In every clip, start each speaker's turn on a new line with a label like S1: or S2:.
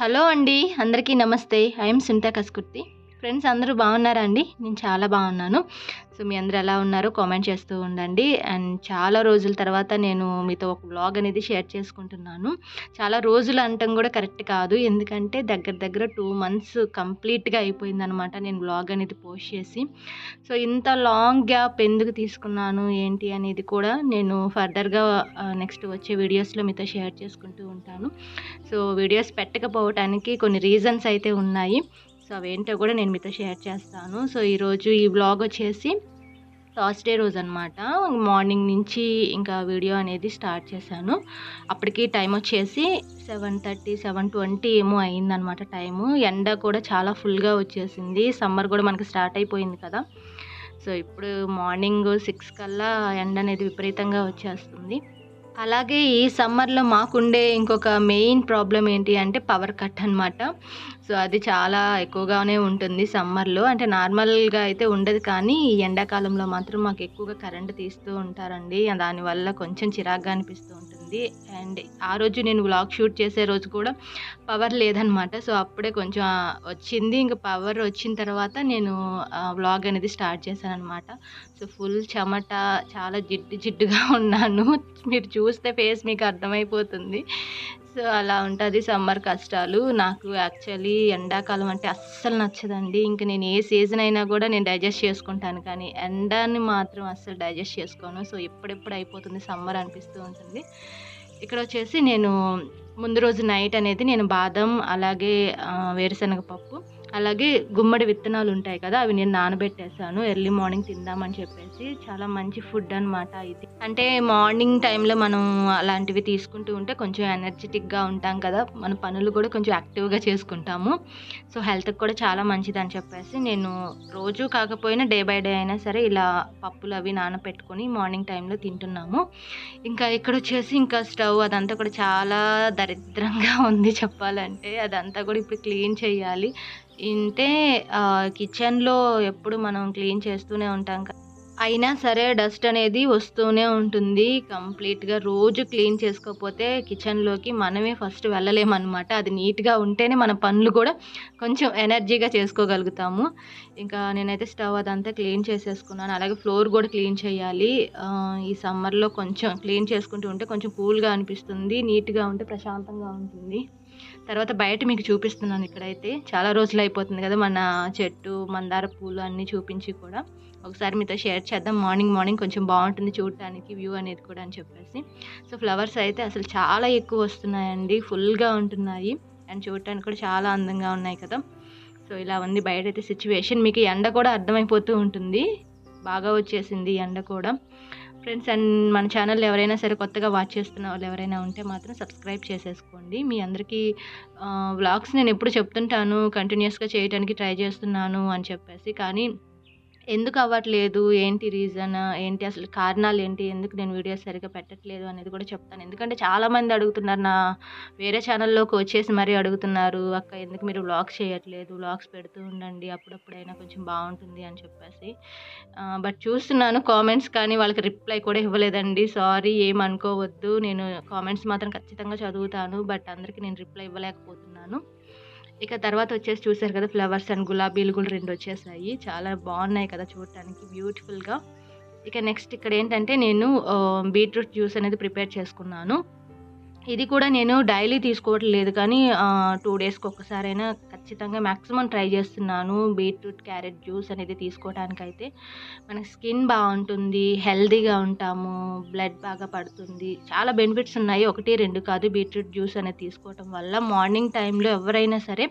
S1: Hello అండి అందరికీ నమస్తే. ఐఎమ్ సునీత కస్కుర్తి. ఫ్రెండ్స్ అందరూ బాగున్నారా అండి? నేను చాలా బాగున్నాను. సో మీ అందరూ ఎలా ఉన్నారో కామెంట్ చేస్తూ ఉండండి. అండ్ చాలా రోజుల తర్వాత నేను మీతో ఒక బ్లాగ్ అనేది షేర్ చేసుకుంటున్నాను. చాలా రోజులు అంటాం కూడా కరెక్ట్ కాదు. ఎందుకంటే దగ్గర దగ్గర టూ మంత్స్ కంప్లీట్గా అయిపోయిందనమాట నేను బ్లాగ్ అనేది పోస్ట్ చేసి. సో ఇంత లాంగ్ గ్యాప్ ఎందుకు తీసుకున్నాను? ఏంటి అనేది కూడా నేను ఫర్దర్గా నెక్స్ట్ వచ్చే వీడియోస్లో మీతో షేర్ చేసుకుంటూ ఉంటాను. సో వీడియోస్ పెట్టకపోవటానికి కొన్ని రీజన్స్ అయితే ఉన్నాయి. సో అవేంటో కూడా నేను మీతో షేర్ చేస్తాను. సో ఈరోజు ఈ బ్లాగ్ వచ్చేసి థర్స్డే రోజు అనమాట మార్నింగ్ నుంచి ఇంకా వీడియో అనేది స్టార్ట్ చేశాను. అప్పటికి టైం వచ్చేసి సెవెన్ థర్టీ సెవెన్ ట్వంటీ ఏమో అయిందనమాట టైము. ఎండ కూడా చాలా ఫుల్గా వచ్చేసింది. సమ్మర్ కూడా మనకి స్టార్ట్ అయిపోయింది కదా. సో ఇప్పుడు మార్నింగ్ సిక్స్ కల్లా ఎండ అనేది విపరీతంగా వచ్చేస్తుంది. అలాగే ఈ సమ్మర్లో మాకుండే ఇంకొక మెయిన్ ప్రాబ్లం ఏంటి అంటే పవర్ కట్ అనమాట సో అది చాలా ఎక్కువగానే ఉంటుంది సమ్మర్లో. అంటే నార్మల్గా అయితే ఉండదు కానీ ఈ ఎండాకాలంలో మాత్రం మాకు ఎక్కువగా కరెంట్ తీస్తూ ఉంటారండి. దానివల్ల కొంచెం చిరాగ్గా అనిపిస్తూ ఉంటుంది. అండ్ ఆ రోజు నేను వ్లాగ్ షూట్ చేసే రోజు కూడా పవర్ లేదనమాట సో అప్పుడే కొంచెం వచ్చింది. ఇంకా పవర్ వచ్చిన తర్వాత నేను వ్లాగ్ అనేది స్టార్ట్ చేశాను అనమాట సో ఫుల్ చెమట చాలా జిడ్డు జిడ్డుగా ఉన్నాను. మీరు చూస్తే ఫేస్ మీకు అర్థమైపోతుంది. సో అలా ఉంటుంది సమ్మర్ కష్టాలు. నాకు యాక్చువల్లీ ఎండాకాలం అంటే అస్సలు నచ్చదండి. ఇంక నేను ఏ సీజన్ అయినా కూడా నేను డైజెస్ట్ చేసుకుంటాను. కానీ ఎండాన్ని మాత్రం అస్సలు డైజెస్ట్ చేసుకోను. సో ఎప్పుడెప్పుడు అయిపోతుంది సమ్మర్ అనిపిస్తూ ఉంటుంది. ఇక్కడ వచ్చేసి నేను ముందు రోజు నైట్ అనేది నేను బాదం అలాగే వేరుశనగ పప్పు అలాగే గుమ్మడి విత్తనాలు ఉంటాయి కదా అవి నేను నానబెట్టేసాను ఎర్లీ మార్నింగ్ తిందామని చెప్పేసి. చాలా మంచి ఫుడ్ అనమాట ఇది. అంటే మార్నింగ్ టైంలో మనం అలాంటివి తీసుకుంటూ ఉంటే కొంచెం ఎనర్జెటిక్గా ఉంటాం కదా. మన పనులు కూడా కొంచెం యాక్టివ్గా చేసుకుంటాము. సో హెల్త్కి కూడా చాలా మంచిది అని చెప్పేసి నేను రోజు కాకపోయినా డే బై డే అయినా సరే ఇలా పప్పులు అవి నానపెట్టుకొని మార్నింగ్ టైంలో తింటున్నాము. ఇంకా ఇక్కడ వచ్చేసి ఇంకా స్టవ్ అదంతా కూడా చాలా దరిద్రంగా ఉంది చెప్పాలంటే. అదంతా కూడా ఇప్పుడు క్లీన్ చేయాలి. అంటే కిచెన్లో ఎప్పుడు మనం క్లీన్ చేస్తూనే ఉంటాం కదా. అయినా సరే డస్ట్ అనేది వస్తూనే ఉంటుంది. కంప్లీట్గా రోజు క్లీన్ చేసుకోకపోతే కిచెన్లోకి మనమే ఫస్ట్ వెళ్ళలేమన్నమాట. అది నీట్గా ఉంటేనే మన పనులు కూడా కొంచెం ఎనర్జీగా చేసుకోగలుగుతాము. ఇంకా నేనైతే స్టవ్ అదంతా క్లీన్ చేసేసుకున్నాను. అలాగే ఫ్లోర్ కూడా క్లీన్ చేయాలి. ఈ సమ్మర్లో కొంచెం క్లీన్ చేసుకుంటూ ఉంటే కొంచెం కూల్గా అనిపిస్తుంది నీట్గా ఉంటే ప్రశాంతంగా ఉంటుంది. తర్వాత బయట మీకు చూపిస్తున్నాను ఇక్కడైతే. చాలా రోజులు అయిపోతుంది కదా మన చెట్టు మందార పూలు అన్నీ చూపించి కూడా. ఒకసారి మీతో షేర్ చేద్దాం. మార్నింగ్ మార్నింగ్ కొంచెం బాగుంటుంది చూడటానికి వ్యూ అనేది కూడా అని చెప్పేసి. సో ఫ్లవర్స్ అయితే అసలు చాలా ఎక్కువ వస్తున్నాయండి. ఫుల్గా ఉంటున్నాయి. అండ్ చూడటానికి కూడా చాలా అందంగా ఉన్నాయి కదా. సో ఇలా ఉంది బయట అయితే సిచ్యువేషన్ మీకు ఎండ కూడా అర్థమైపోతూ ఉంటుంది. బాగా వచ్చేసింది ఎండ కూడా. ఫ్రెండ్స్ అండ్ మన ఛానల్ ఎవరైనా సరే కొత్తగా వాచ్ చేస్తున్న వాళ్ళు ఎవరైనా ఉంటే మాత్రం సబ్స్క్రైబ్ చేసేసుకోండి. మీ అందరికీ వ్లాగ్స్ నేను ఎప్పుడు చెప్తుంటాను కంటిన్యూస్గా చేయడానికి ట్రై చేస్తున్నాను అని చెప్పేసి. కానీ ఎందుకు అవ్వట్లేదు ఏంటి రీజన్ ఏంటి అసలు కారణాలు ఏంటి ఎందుకు నేను వీడియోస్ సరిగ్గా పెట్టట్లేదు అనేది కూడా చెప్తాను. ఎందుకంటే చాలామంది అడుగుతున్నారు నా వేరే ఛానల్లోకి వచ్చేసి మరీ అడుగుతున్నారు అక్క ఎందుకు మీరు వ్లాగ్స్ చేయట్లేదు? వ్లాగ్స్ పెడుతూ ఉండండి అప్పుడప్పుడైనా కొంచెం బాగుంటుంది అని చెప్పేసి. బట్ చూస్తున్నాను కామెంట్స్ కానీ వాళ్ళకి రిప్లై కూడా ఇవ్వలేదండి. సారీ ఏమనుకోవద్దు నేను కామెంట్స్ మాత్రం ఖచ్చితంగా చదువుతాను బట్ అందరికీ నేను రిప్లై ఇవ్వలేకపోతున్నాను. ఇక తర్వాత వచ్చేసి చూసారు కదా ఫ్లవర్స్ అండ్ గులాబీలు కూడా రెండు వచ్చేసాయి. చాలా బాగున్నాయి కదా చూడటానికి బ్యూటిఫుల్గా. ఇక నెక్స్ట్ ఇక్కడ ఏంటంటే నేను బీట్రూట్ జ్యూస్ అనేది ప్రిపేర్ చేసుకున్నాను. ఇది కూడా నేను డైలీ తీసుకోవట్లేదు కానీ టూ డేస్కి ఒక్కసారైనా ఖచ్చితంగా మ్యాక్సిమం ట్రై చేస్తున్నాను. బీట్రూట్ క్యారెట్ జ్యూస్ అనేది తీసుకోవడానికైతే. మన స్కిన్ బాగుంటుంది హెల్దీగా ఉంటాము బ్లడ్ బాగా పడుతుంది. చాలా బెనిఫిట్స్ ఉన్నాయి. ఒకటి రెండు కాదు బీట్రూట్ జ్యూస్ అనేది తీసుకోవటం వల్ల. మార్నింగ్ టైంలో ఎవరైనా సరే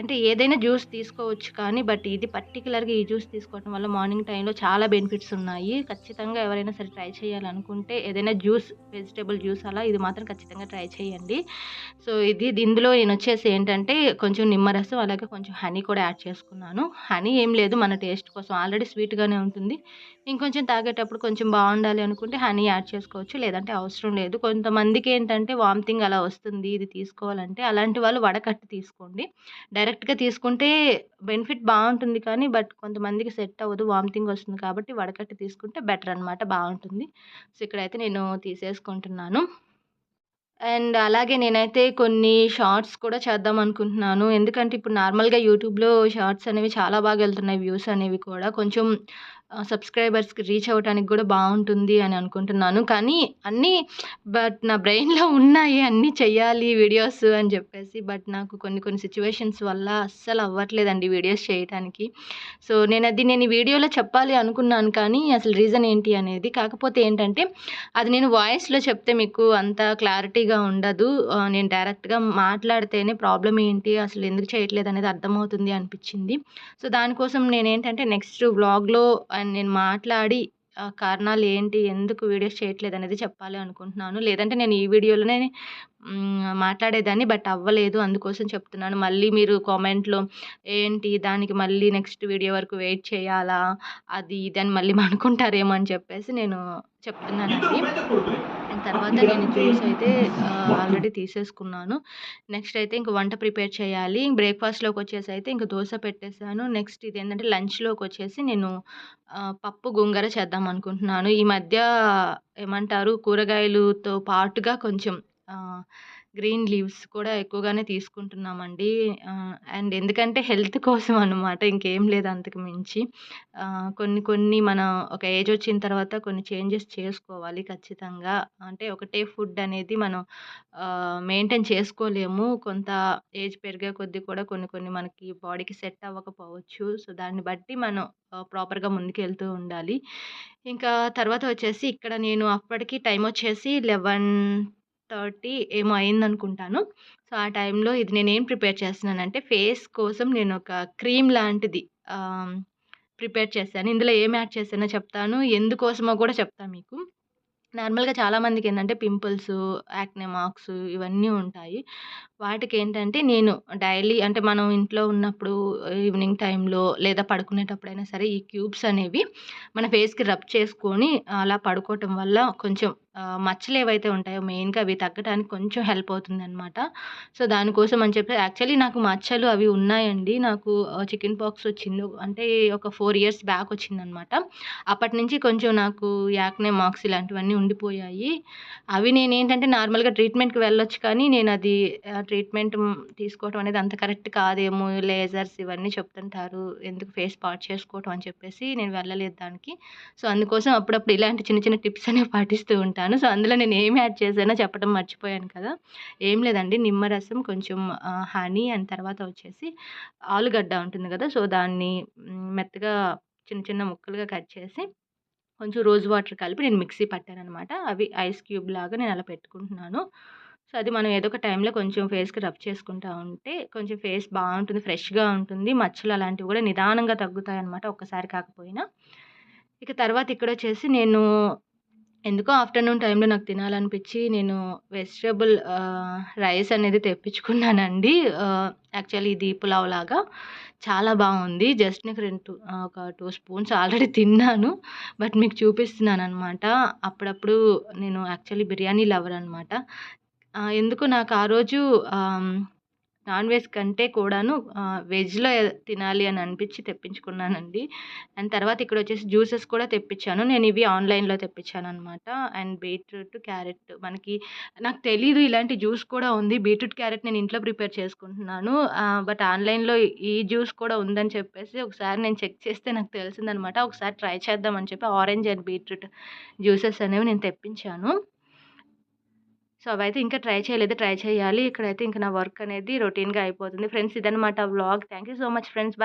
S1: అంటే ఏదైనా జ్యూస్ తీసుకోవచ్చు కానీ బట్ ఇది పర్టికులర్గా ఈ జ్యూస్ తీసుకోవడం వల్ల మార్నింగ్ టైంలో చాలా బెనిఫిట్స్ ఉన్నాయి. ఖచ్చితంగా ఎవరైనా సరే ట్రై చేయాలనుకుంటే ఏదైనా జ్యూస్ వెజిటేబుల్ జ్యూస్ అలా ఇది మాత్రం ఖచ్చితంగా ట్రై చేయండి. సో ఇది దీనిలో నేను వచ్చేసి ఏంటంటే కొంచెం నిమ్మరసం అలాగే కొంచెం హనీ కూడా యాడ్ చేసుకున్నాను. హనీ ఏం లేదు మన టేస్ట్ కోసం ఆల్రెడీ స్వీట్గానే ఉంటుంది. ఇంకొంచెం తాగేటప్పుడు కొంచెం బాగుండాలి అనుకుంటే హనీ యాడ్ చేసుకోవచ్చు లేదంటే అవసరం లేదు. కొంతమందికి ఏంటంటే వామిటింగ్ అలా వస్తుంది ఇది తీసుకోవాలంటే. అలాంటి వాళ్ళు వడకట్టి తీసుకోండి. డైరెక్ట్గా తీసుకుంటే బెనిఫిట్ బాగుంటుంది కానీ బట్ కొంతమందికి సెట్ అవ్వదు వామిటింగ్ వస్తుంది కాబట్టి వడకట్టి తీసుకుంటే బెటర్ అనమాట బాగుంటుంది సో ఇక్కడైతే నేను తీసేసుకుంటున్నాను. అండ్ అలాగే నేనైతే కొన్ని షార్ట్స్ కూడా చేద్దాం అనుకుంటున్నాను. ఎందుకంటే ఇప్పుడు నార్మల్‌గా యూట్యూబ్‌లో షార్ట్స్ అనేవి చాలా బాగా వెళ్తున్నాయి వ్యూస్ అనేవి కూడా. కొంచెం సబ్స్క్రైబర్స్‌కి రీచ్ అవ్వటానికి కూడా బాగుంటుంది అని అనుకుంటున్నాను. కానీ అన్నీ బట్ నా బ్రెయిన్‌లో ఉన్నాయి అన్నీ చేయాలి వీడియోస్ అని చెప్పేసి. బట్ నాకు కొన్ని కొన్ని సిచ్యువేషన్స్ వల్ల అస్సలు అవ్వట్లేదండి వీడియోస్ చేయటానికి. సో నేను అది నేను వీడియోలో చెప్పాలి అనుకున్నాను కానీ అసలు రీజన్ ఏంటి అనేది. కాకపోతే ఏంటంటే అది నేను వాయిస్‌లో చెప్తే మీకు అంత క్లారిటీగా ఉండదు. నేను డైరెక్ట్‌గా మాట్లాడితేనే ప్రాబ్లమ్ ఏంటి అసలు ఎందుకు చేయట్లేదు అనేది అర్థమవుతుంది అనిపించింది సో దానికోసం నేనేంటంటే నెక్స్ట్ వ్లాగ్‌లో అండ్ నేను మాట్లాడి ఆ కారణాలు ఏంటి? ఎందుకు వీడియోస్ చేయట్లేదు అనేది చెప్పాలి అనుకుంటున్నాను. లేదంటే నేను ఈ వీడియోలోనే మాట్లాడేదాన్ని బట్ అవ్వలేదు. అందుకోసం చెప్తున్నాను. మళ్ళీ మీరు కామెంట్‌లో ఏంటి దానికి మళ్ళీ నెక్స్ట్ వీడియో వరకు వెయిట్ చేయాలా? అది ఇది అని మళ్ళీ అనుకుంటారేమో అని చెప్పేసి నేను చెప్తున్నానండి. అండ్ తర్వాత నేను జ్యూస్ అయితే ఆల్రెడీ తీసేసుకున్నాను. నెక్స్ట్ అయితే ఇంక వంట ప్రిపేర్ చేయాలి. బ్రేక్ఫాస్ట్లోకి వచ్చేసి అయితే ఇంక దోశ పెట్టేసాను. నెక్స్ట్ ఇది ఏంటంటే లంచ్లోకి వచ్చేసి నేను పప్పు గోంగూర చేద్దాం అనుకుంటున్నాను. ఈ మధ్య ఏమంటారు కూరగాయలతో పాటుగా కొంచెం గ్రీన్ లీవ్స్ కూడా ఎక్కువగానే తీసుకుంటున్నామండి. అండ్ ఎందుకంటే హెల్త్ కోసం అనమాట. ఇంకేం లేదు అంతకు మించి. కొన్ని కొన్ని మనం ఒక ఏజ్ వచ్చిన తర్వాత కొన్ని చేంజెస్ చేసుకోవాలి ఖచ్చితంగా. అంటే ఒకటే ఫుడ్ అనేది మనం మెయింటైన్ చేసుకోలేము. కొంత ఏజ్ పెరిగే కొద్దీ కూడా కొన్ని కొన్ని మనకి బాడీకి సెట్ అవ్వకపోవచ్చు. సో దాన్ని బట్టి మనం ప్రాపర్‌గా ముందుకెళ్తూ ఉండాలి. ఇంకా తర్వాత వచ్చేసి ఇక్కడ నేను అప్పటికి టైం వచ్చేసి లెవెన్ థర్టీ ఏమో అయిందనుకుంటాను. సో ఆ టైంలో ఇది నేనేం ప్రిపేర్ చేస్తున్నానంటే ఫేస్ కోసం నేను ఒక క్రీమ్ లాంటిది ప్రిపేర్ చేశాను. ఇందులో ఏం యాడ్ చేశానో చెప్తాను. ఎందుకోసమో కూడా చెప్తాను మీకు. నార్మల్‌గా చాలామందికేంటంటే పింపుల్స్ యాక్నే మార్క్స్ ఇవన్నీ ఉంటాయి. వాటికి ఏంటంటే నేను డైలీ అంటే మనం ఇంట్లో ఉన్నప్పుడు ఈవినింగ్ టైంలో లేదా పడుకునేటప్పుడైనా సరే ఈ క్యూబ్స్ అనేవి మన ఫేస్‌కి రబ్ చేసుకొని అలా పడుకోవటం వల్ల కొంచెం మచ్చలు ఏవైతే ఉంటాయో మెయిన్‌గా అవి తగ్గడానికి కొంచెం హెల్ప్ అవుతుందనమాట. సో దానికోసం అని చెప్పి యాక్చువల్లీ నాకు మచ్చలు అవి ఉన్నాయండి. నాకు చికెన్ పాక్స్ వచ్చింది. అంటే ఒక ఫోర్ ఇయర్స్ బ్యాక్ వచ్చిందనమాట. అప్పటినుంచి కొంచెం నాకు యాక్నే మార్క్స్ ఇలాంటివన్నీ ఉండిపోయాయి. అవి నేను ఏంటంటే నార్మల్‌గా ట్రీట్మెంట్‌కి వెళ్ళొచ్చు కానీ నేను అది ట్రీట్మెంట్ తీసుకోవడం తీసుకోవటం అనేది అంత కరెక్ట్ కాదేమో లేజర్స్ ఇవన్నీ చెప్తుంటారు. ఎందుకు ఫేస్ పాట్ చేసుకోవటం అని చెప్పేసి నేను వెళ్ళలేదు దానికి. సో అందుకోసం అప్పుడప్పుడు ఇలాంటి చిన్న చిన్న టిప్స్ అనేవి పాటిస్తూ ఉంటాను. సో అందులో నేను ఏం యాడ్ చేశానో చెప్పడం మర్చిపోయాను కదా! ఏం లేదండి నిమ్మరసం కొంచెం హనీ అండ్ తర్వాత వచ్చేసి ఆలుగడ్డ ఉంటుంది కదా! సో దాన్ని మెత్తగా చిన్న చిన్న ముక్కలుగా కట్ చేసి కొంచెం రోజ్ వాటర్ కలిపి నేను మిక్సీ పట్టాననమాట. అవి ఐస్ క్యూబ్ లాగా నేను అలా పెట్టుకుంటున్నాను. సో అది మనం ఏదో ఒక టైంలో కొంచెం ఫేస్‌కి రబ్ చేసుకుంటా ఉంటే కొంచెం ఫేస్ బాగుంటుంది ఫ్రెష్‌గా ఉంటుంది. మచ్చలు అలాంటివి కూడా నిదానంగా తగ్గుతాయన్నమాట ఒక్కసారి కాకపోయినా. ఇక తర్వాత ఇక్కడ వచ్చేసి నేను ఎందుకో ఆఫ్టర్‌నూన్ టైంలో నాకు తినాలనిపించి నేను వెజిటేబుల్ రైస్ అనేది తెప్పించుకున్నానండి. యాక్చువల్లీ ఇది పులావ్ లాగా. చాలా బాగుంది జస్ట్ నాకు రెండు ఒక టూ స్పూన్స్ ఆల్రెడీ తిన్నాను. బట్ మీకు చూపిస్తున్నాను అనమాట అప్పుడప్పుడు నేను యాక్చువల్లీ బిర్యానీ లవర్ అనమాట. ఎందుకు నాకు ఆ రోజు నాన్ వెజ్ కంటే కూడాను వెజ్‌లో తినాలి అని అనిపించి తెప్పించుకున్నానండి. అండ్ తర్వాత ఇక్కడ వచ్చేసి జ్యూసెస్ కూడా తెప్పించాను. నేను ఇవి ఆన్‌లైన్‌లో తెప్పించాను అనమాట అండ్ బీట్రూట్, క్యారెట్ మనకి నాకు తెలీదు ఇలాంటి జ్యూస్ కూడా ఉంది. బీట్రూట్, క్యారెట్ నేను ఇంట్లో ప్రిపేర్ చేసుకుంటున్నాను. బట్ ఆన్‌లైన్‌లో ఈ జ్యూస్ కూడా ఉందని చెప్పేసి ఒకసారి నేను చెక్ చేస్తే నాకు తెలిసిందనమాట. ఒకసారి ట్రై చేద్దాం అని చెప్పి ఆరెంజ్ అండ్ బీట్రూట్ జ్యూసెస్ అనేవి నేను తెప్పించాను. సో అవైతే ఇంకా ట్రై చేయలేదు. ట్రై చేయాలి. ఇక్కడైతే ఇంకా నా వర్క్ అనేది రొటీన్‌గా అయిపోతుంది. ఫ్రెండ్స్ ఇదనమాట vlog. Thank you so much friends. Bye.